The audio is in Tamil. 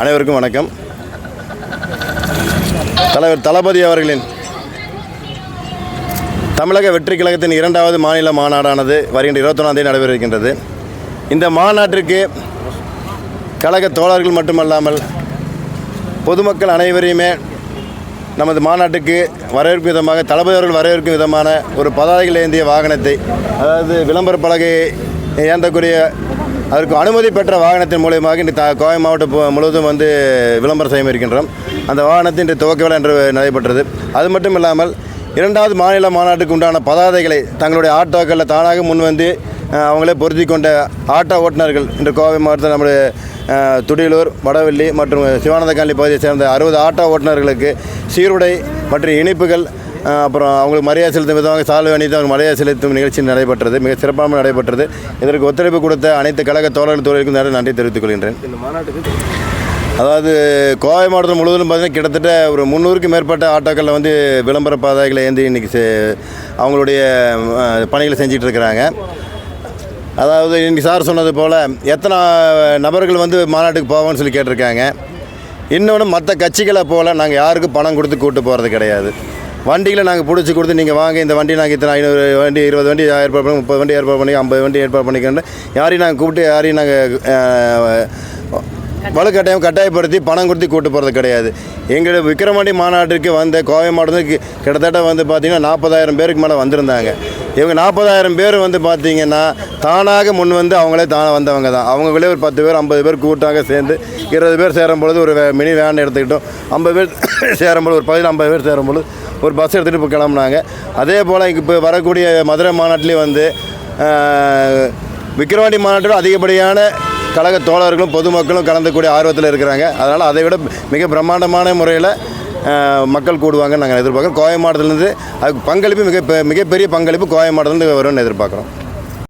அனைவருக்கும் வணக்கம். தலைவர் தளபதி அவர்களின் தமிழக வெற்றி கழகத்தின் இரண்டாவது மாநில மாநாடானது வருகின்ற இருபத்தொன்னாம் தேதி இருக்கின்றது. இந்த மாநாட்டிற்கு கழக தோழர்கள் மட்டுமல்லாமல் பொதுமக்கள் அனைவரையுமே நமது மாநாட்டுக்கு வரவேற்கும் விதமாக தளபதி அவர்கள் வரவேற்கும் விதமான ஒரு பதாதைகள் ஏந்திய வாகனத்தை அதாவது விளம்பர பலகையை ஏந்தக்கூடிய அதற்கு அனுமதி பெற்ற வாகனத்தின் மூலியமாக இன்று த கோவை மாவட்டம் முழுவதும் வந்து விளம்பரம் செய்ய இருக்கின்றோம் அந்த வாகனத்தின் இன்று துவக்க விழா என்று நடைபெற்றது அது மட்டும் இல்லாமல் இரண்டாவது மாநில மாநாட்டுக்கு உண்டான பதாதைகளை தங்களுடைய ஆட்டோக்களில் தானாக முன்வந்து அவங்களே பொருத்தி கொண்ட ஆட்டோ ஓட்டுநர்கள் இன்று கோவை மாவட்டத்தில் நம்முடைய துடியலூர் வடவெள்ளி மற்றும் சிவானந்த காலனி பகுதியை சேர்ந்த அறுபது ஆட்டோ ஓட்டுநர்களுக்கு சீருடை மற்றும் இனிப்புகள் அப்புறம் அவங்களுக்கு மரியாதை செலுத்தும் விதமாக சால்வை அணித்து அவங்க மரியாதை செலுத்தும் நிகழ்ச்சி நடைபெற்றது மிக சிறப்பாக நடைபெற்றது. இதற்கு ஒத்துழைப்பு கொடுத்த அனைத்து கழக தோழர்கள் தோழர்களுக்கும் நிறைய நன்றி தெரிவித்துக் கொள்கின்றேன். இந்த மாநாட்டுக்கு அதாவது கோவை மாவட்டம் முழுவதும் பார்த்தீங்கன்னா கிட்டத்தட்ட ஒரு முந்நூறுக்கும் மேற்பட்ட ஆட்டோக்களில் வந்து விளம்பர பாதைகளை ஏந்தி இன்றைக்கி அவங்களுடைய பணிகளை செஞ்சிட்டு இருக்கிறாங்க. அதாவது இன்றைக்கி சார் சொன்னது போல் எத்தனை நபர்கள் வந்து மாநாட்டுக்கு போவோம்னு சொல்லி கேட்டிருக்காங்க. இன்னொன்று மற்ற கட்சிகளை போல் நாங்கள் யாருக்கும் பணம் கொடுத்து கூட்டு போகிறது கிடையாது. வண்டிகளை நாங்கள் பிடிச்சி கொடுத்து நீங்கள் வாங்க இந்த வண்டி நாங்கள் இத்தனை ஐநூறு வண்டி இருபது வண்டி ஏற்பாடு பண்ணி முப்பது வண்டி ஏற்பாடு பண்ணி ஐம்பது வண்டி ஏற்பாடு பண்ணிக்கிறேன் யாரையும் நாங்கள் கூப்பிட்டு யாரையும் நாங்கள் வலுக்கட்டாயம் கட்டாயப்படுத்தி பணம் கொடுத்து கூட்டு போகிறது கிடையாது. எங்கள் விக்ரமாண்டி மாநாட்டிற்கு வந்த கோவை மாவட்டத்துக்கு கிட்டத்தட்ட வந்து பார்த்திங்கன்னா நாற்பதாயிரம் பேருக்கு மேலே வந்திருந்தாங்க. இவங்க நாற்பதாயிரம் பேர் வந்து பார்த்திங்கன்னா தானாக முன் வந்து அவங்களே தானே வந்தவங்க தான். அவங்களே ஒரு பத்து பேர் ஐம்பது பேர் கூட்டாக சேர்ந்து இருபது பேர் சேரும் பொழுது ஒரு மினி வேன் எடுத்துக்கிட்டோம். ஐம்பது பேர் சேரும் பொழுது ஒரு பதினஞ்சு ஐம்பது பேர் சேரும்பொழுது ஒரு பஸ் எடுத்துகிட்டு இப்போ கிளம்புனாங்க. அதே போல் இப்போ வரக்கூடிய மதுரை மாநாட்டிலே வந்து விக்கிரவாண்டி மாநாட்டில் அதிகப்படியான கழக தோழர்களும் பொதுமக்களும் கலந்துக்கூடிய ஆர்வத்தில் இருக்கிறாங்க. அதனால் அதை விட மிக பிரம்மாண்டமான முறையில் மக்கள் கூடுவாங்க நாங்கள் எதிர்பார்க்குறோம். கோவை மாவட்டத்திலேருந்து அதுக்கு பங்களிப்பு மிக பெ- மிகப்பெரிய பங்களிப்பு கோவை மாவட்டத்திலேருந்து வரும்னு எதிர்பார்க்குறோம்.